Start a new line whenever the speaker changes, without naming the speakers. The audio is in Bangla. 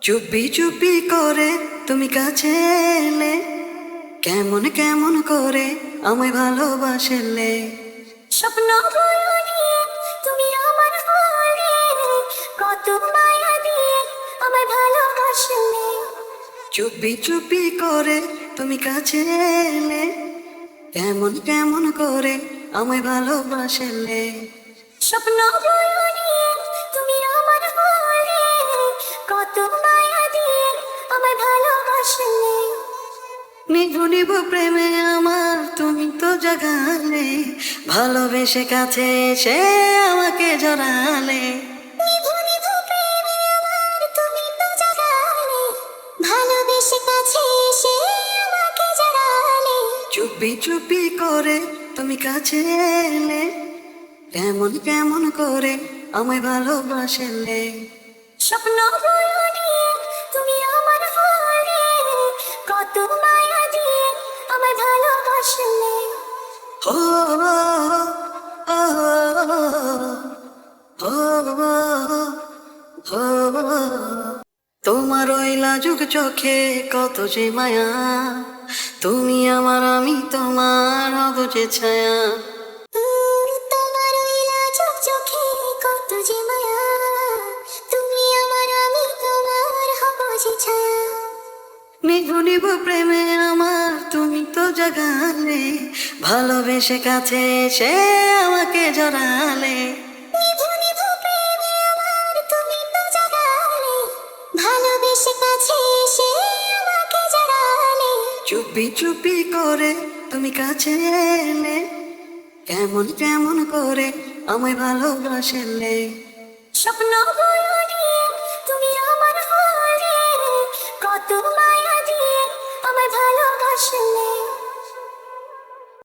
চুপি চুপি করে তুমি কাছে এলে কেমন কেমন করে আমায় ভালোবাসলে।
স্বপ্ন তুমি আমার হলে কত মায়া দিয়ে আমার ভালোবাসলে।
চুপি চুপি করে তুমি কাছে এলে কেমন কেমন করে আমায় ভালোবাসলে?
স্বপ্ন তুমি আমার হলে কত মায়া দিয়ে ভালোবাসলে।
নিভু নিভু প্রেমে আমার তুমি তো জাগালে ভালোবেসে কাছে এসে আমাকে জড়ালে।
নিভু নিভু প্রেমে আমার তুমি তো জাগালে ভালোবেসে কাছে এসে
চুপি চুপি করে তুমি কাছে এলে কেমন কেমন করে আমায় ভালোবাসলে।
স্বপ্ন তুমি আমার হলে কত মায়া দিয়ে আমার ভালোবাসলে।
হো। তোমার ওই লাজুক চোখে কত যে মায়া তুমি আমার আমি তোমার হব যে ছায়া।
তোমার ওই লাজুক চোখে কত যে মায়া। তুমি আমার আমি তোমার হব যে ছায়া।
নিভু নিভু প্রেমে আমার তুমি তো জাগালে। ভালোবেসে কাছে এসে আমাকে জড়ালে। চুপি চুপি করে তুমি কাছে এলে। কেমন কেমন করে আমায় ভালোবাসে
স্বপ্ন তুমি আমার কত মায়া দিয়ে আমায়